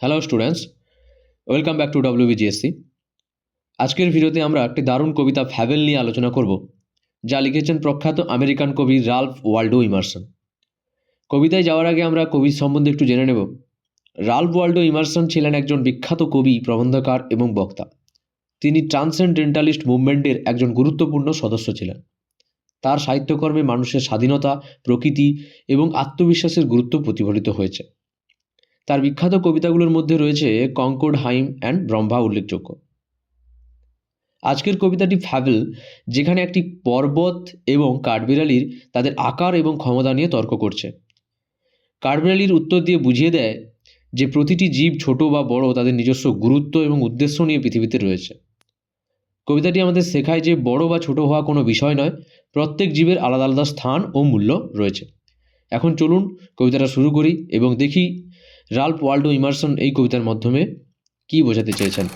Hello students welcome back to WBGSC আজকের ভিডিওতে আমরা একটি দারুণ কবিতা ফ্যাভেল নিয়ে আলোচনা করব, যা লিখেছেন প্রখ্যাত আমেরিকান কবি রাল্ফ ওয়াল্ডো ইমার্সন। কবিতায় যাওয়ার আগে আমরা কবির সম্বন্ধে একটু জেনে নেব। রাল্ফ ওয়াল্ডো ইমার্সন ছিলেন একজন বিখ্যাত কবি, প্রবন্ধকার এবং বক্তা। তিনি ট্রান্সেন্ডেন্টালিস্ট মুভমেন্টের একজন গুরুত্বপূর্ণ সদস্য ছিলেন। তার সাহিত্যকর্মে মানুষের স্বাধীনতা, প্রকৃতি এবং আত্মবিশ্বাসের গুরুত্ব প্রতিফলিত হয়েছে। তার বিখ্যাত কবিতাগুলোর মধ্যে রয়েছে কঙ্কর্ড হাইম অ্যান্ড ব্রহ্মা উল্লেখযোগ্য। আজকের কবিতাটি ফ্যাভেল যেখানে একটি পর্বত এবং কাঠবিড়ালির তাদের আকার এবং ক্ষমতা নিয়ে তর্ক করছে। কাঠবিড়ালির উত্তর দিয়ে বুঝিয়ে দেয় যে প্রতিটি জীব ছোট বা বড় তাদের নিজস্ব গুরুত্ব এবং উদ্দেশ্য নিয়ে পৃথিবীতে রয়েছে। কবিতাটি আমাদের শেখায় যে বড় বা ছোট হওয়া কোনো বিষয় নয়, প্রত্যেক জীবের আলাদা আলাদা স্থান ও মূল্য রয়েছে। এখন চলুন কবিতাটা শুরু করি এবং দেখি রাল্ফ ওয়াল্ডো ইমারসন এই কবিতার মাধ্যমে কি বোঝাতে চেয়েছেন?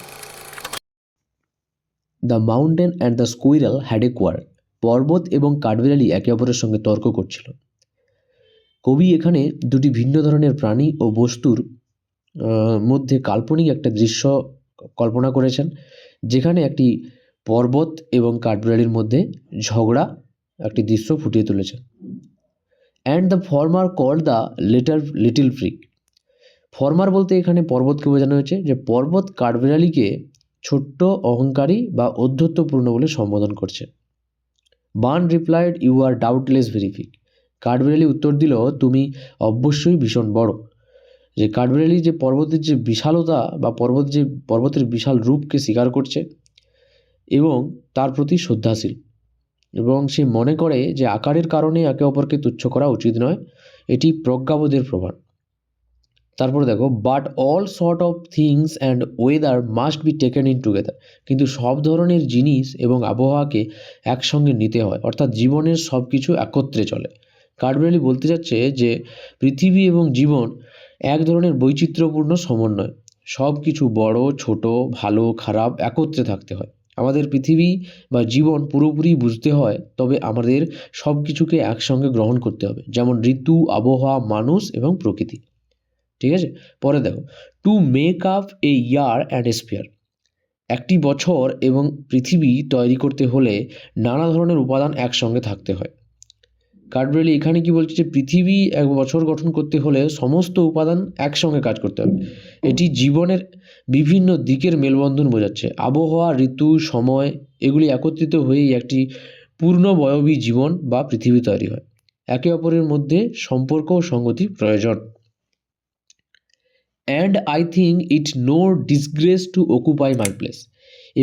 The mountain and the squirrel had a quarrel পর্বত এবং কাঠবিড়ালি একে অপরের সঙ্গে তর্ক করছিল। কবি এখানে দুটি ভিন্ন ধরনের প্রাণী ও বস্তুর মধ্যে কাল্পনিক একটা দৃশ্য কল্পনা করেছেন, যেখানে একটি পর্বত এবং কাঠবিড়ালির মধ্যে ঝগড়া একটি দৃশ্য ফুটিয়ে তুলেছেন। And the former call the little, little freak former বলতে এখানে পর্বতকে বোঝানো হয়েছে, যে পর্বত কাঠবিড়ালিকে ছোট্ট, অহংকারী বা অধ্যত্বপূর্ণ বলে সম্বোধন করছে। Bun replied, you are doubtless very big. কাঠবিড়ালি উত্তর দিল, তুমি অবশ্যই ভীষণ বড়। যে কাঠবিড়ালি যে পর্বতের যে বিশালতা বা পর্বত যে, পর্বতের বিশাল রূপকে স্বীকার করছে এবং তার প্রতি শ্রদ্ধাশীল। এবং সে মনে করে যে আকারের কারণে একে অপরকে তুচ্ছ করা উচিত নয়, এটি প্রজ্ঞাবোধের প্রমাণ। তারপরে দেখো but all sort of things and weather must be taken in together কিন্তু সব ধরনের জিনিস এবং আবহাওয়াকে একসঙ্গে নিতে হয়, অর্থাৎ জীবনের সব কিছু একত্রে চলে। কাঠবিড়ালি বলতে চাচ্ছে যে, পৃথিবী এবং জীবন এক ধরনের বৈচিত্র্যপূর্ণ সমন্বয়। সব কিছু বড়, ছোট, ভালো, খারাপ একত্রে থাকতে হয়। আমাদের পৃথিবী বা জীবন পুরোপুরি বুঝতে হয়, তবে আমাদের সব কিছুকে একসঙ্গে গ্রহণ করতে হবে। যেমন ঋতু, আবহাওয়া, মানুষ এবং প্রকৃতি। ঠিক আছে? পরে দেখো। To make up a year and একটি বছর এবং পৃথিবী তৈরি করতে হলে নানা ধরনের উপাদান একসঙ্গে থাকতে হয়। কাঠবিড়ালি এখানে কি বলছে যে, পৃথিবী এক বছর গঠন করতে হলে সমস্ত উপাদান একসঙ্গে কাজ করতে হবে। এটি জীবনের বিভিন্ন দিকের মেলবন্ধন বোঝাচ্ছে। আবহাওয়া, ঋতু, সময়, এগুলি একত্রিত হয়েই একটি পূর্ণবয়বী জীবন বা পৃথিবী তৈরি হয়। একে অপরের মধ্যে সম্পর্ক ও সঙ্গতি প্রয়োজন। And I think it no disgrace to occupy my place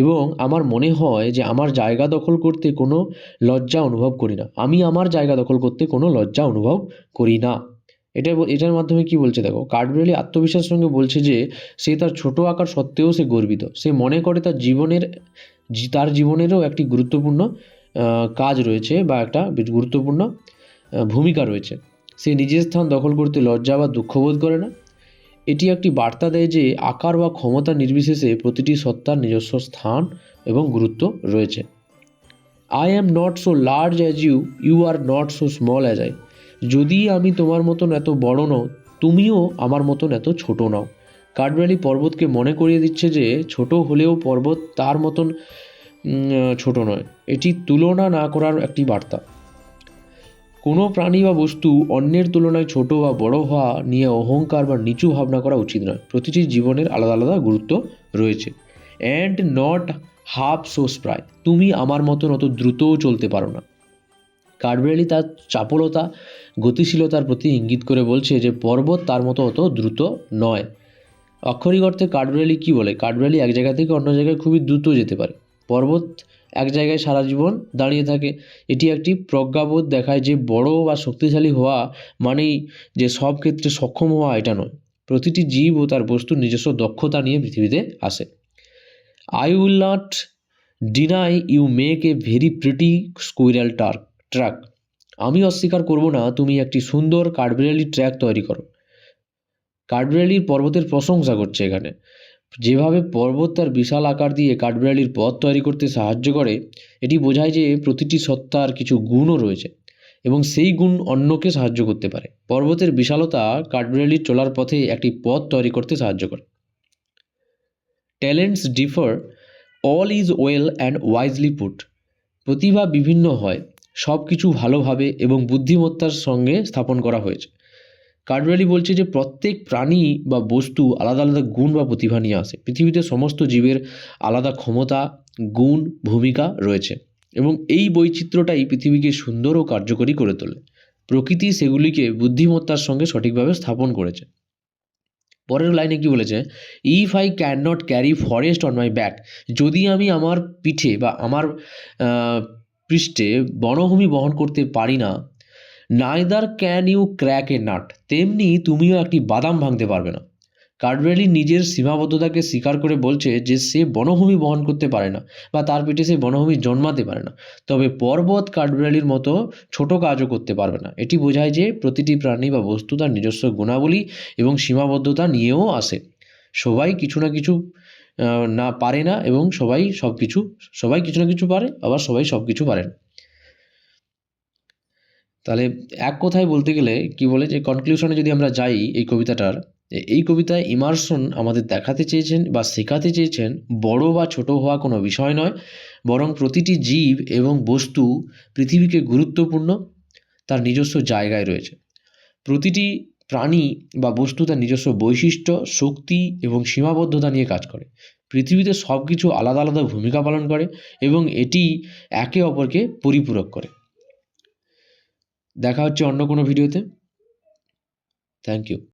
এবং আমার মনে হয় যে আমার জায়গা দখল করতে কোনো লজ্জা অনুভব করি না। আমি আমার জায়গা দখল করতে কোনো লজ্জা অনুভব করি না। এটা এটার মাধ্যমে কি বলছে দেখো? কাঠবিড়ালি আত্মবিশ্বাসের সঙ্গে বলছে যে সে তার ছোট আকার সত্ত্বেও সে গর্বিত। সে মনে করে তার জীবনের তার জীবনেরও একটি গুরুত্বপূর্ণ কাজ রয়েছে বা একটা গুরুত্বপূর্ণ ভূমিকা রয়েছে। সে নিজের স্থান দখল করতে লজ্জা বা দুঃখবোধ করে না। এটি একটি বার্তা দেয় যে আকার বা ক্ষমতা নির্বিশেষে প্রতিটি সত্তার নিজস্ব স্থান এবং গুরুত্ব রয়েছে। I am not so large as you you are not so small as I যদি আমি তোমার মতন এত বড় নও, তুমিও আমার মতন এত ছোট নও। কাঠবিড়ালি পর্বতকে মনে করিয়ে দিচ্ছে যে ছোট হলেও পর্বত তার মতন ছোট নয়। এটি তুলনা না করার একটি বার্তা। কোনো প্রাণী বা বস্তু অন্যের তুলনায় ছোট বা বড় হওয়া নিয়ে অহংকার বা নিচু ভাবনা করা উচিত নয়। প্রতিটি জীবনের আলাদা আলাদা গুরুত্ব রয়েছে। And not half so spry তুমি আমার মতন অত দ্রুতও চলতে পারো না। কাঠবিড়ালি তার চাপলতা, গতিশীলতার প্রতি ইঙ্গিত করে বলছে যে পর্বত তার মতো অত দ্রুত নয়। অক্ষরিক অর্থে কাঠবিড়ালি কী বলে? কাঠবিড়ালি এক জায়গা থেকে অন্য জায়গায় খুবই দ্রুত যেতে পারে। পর্বত এক জায়গায় সারা জীবন দাঁড়িয়ে থাকে। এটি একটি প্রজ্ঞাবোধ দেখায় যে বড় বা শক্তিশালী হওয়া মানেই যে সব ক্ষেত্রে সক্ষম হওয়া এটা নয়। প্রতিটি জীব ও তার বস্তুর নিজস্ব দক্ষতা নিয়ে পৃথিবীতে আসে। I will not deny you make a very pretty squirrel talk track আমি অস্বীকার করব না, তুমি একটি সুন্দর কাঠবিড়ালি ট্র্যাক তৈরি করো। কাঠবিড়ালির পর্বতের প্রশংসা করছে এখানে। যেভাবে পর্বত তার বিশাল আকার দিয়ে কাঠবিড়ালির পথ তৈরি করতে সাহায্য করে, এটি বোঝায় যে প্রতিটি সত্তার কিছু গুণও রয়েছে এবং সেই গুণ অন্যকে সাহায্য করতে পারে। পর্বতের বিশালতা কাঠবিড়ালির চলার পথে একটি পথ তৈরি করতে সাহায্য করে। Talents differ, all is well and wisely put. প্রতিভা বিভিন্ন হয় সব কিছু ভালোভাবে এবং বুদ্ধিমত্তার সঙ্গে স্থাপন করা হয়েছে। কাঠবিড়ালি বলছে যে প্রত্যেক প্রাণী বা বস্তু আলাদা আলাদা গুণ বা প্রতিভা নিয়ে আসে। পৃথিবীতে সমস্ত জীবের আলাদা ক্ষমতা, গুণ, ভূমিকা রয়েছে এবং এই বৈচিত্র্যটাই পৃথিবীকে সুন্দর ও কার্যকরী করে তোলে। প্রকৃতি সেগুলিকে বুদ্ধিমত্তার সঙ্গে সঠিকভাবে স্থাপন করেছে। পরের লাইনে কি বলেছে? If I can not carry forest on my back যদি আমি আমার পিঠে বা আমার পৃষ্ঠে বনভূমি বহন করতে পারি না neither can you crack a nut তেমনি তুমিও একটি বাদাম ভাঙতে পারবে না। কাঠবিড়ালি নিজের সীমাবদ্ধতাকে স্বীকার করে বলছে যে সে বনভূমি বহন করতে পারে না বা তার পেটে সে বনভূমি জন্মাতে পারে না। তবে পর্বত কাঠবিড়ালির মতো ছোট কাজও করতে পারবে না। এটি বোঝায় যে প্রতিটি প্রাণী বা বস্তু তার নিজস্ব গুণাবলী এবং সীমাবদ্ধতা নিয়েও আসে। সবাই কিছু না কিছু না পারে না এবং সবাই সব কিছু সবাই কিছু না কিছু পারে, আবার সবাই সব কিছু পারে না। তাহলে এক কথায় বলতে গেলে কি বলে যে কনক্লুশনে যদি আমরা যাই এই কবিতাটার এই কবিতায় ইমার্সন আমাদের দেখাতে চেয়েছেন বা শেখাতে চেয়েছেন, বড় বা ছোট হওয়া কোনো বিষয় নয়, বরং প্রতিটি জীব এবং বস্তু পৃথিবীকে গুরুত্বপূর্ণ, তার নিজস্ব জায়গায় রয়েছে। প্রতিটি প্রাণী বা বস্তু তার নিজস্ব বৈশিষ্ট্য, শক্তি এবং সীমাবদ্ধতা নিয়ে কাজ করে। পৃথিবীতে সব কিছু আলাদা আলাদা ভূমিকা পালন করে এবং এটি একে অপরকে পরিপূরক করে। দেখা হচ্ছে অন্য কোনো ভিডিওতে। Thank you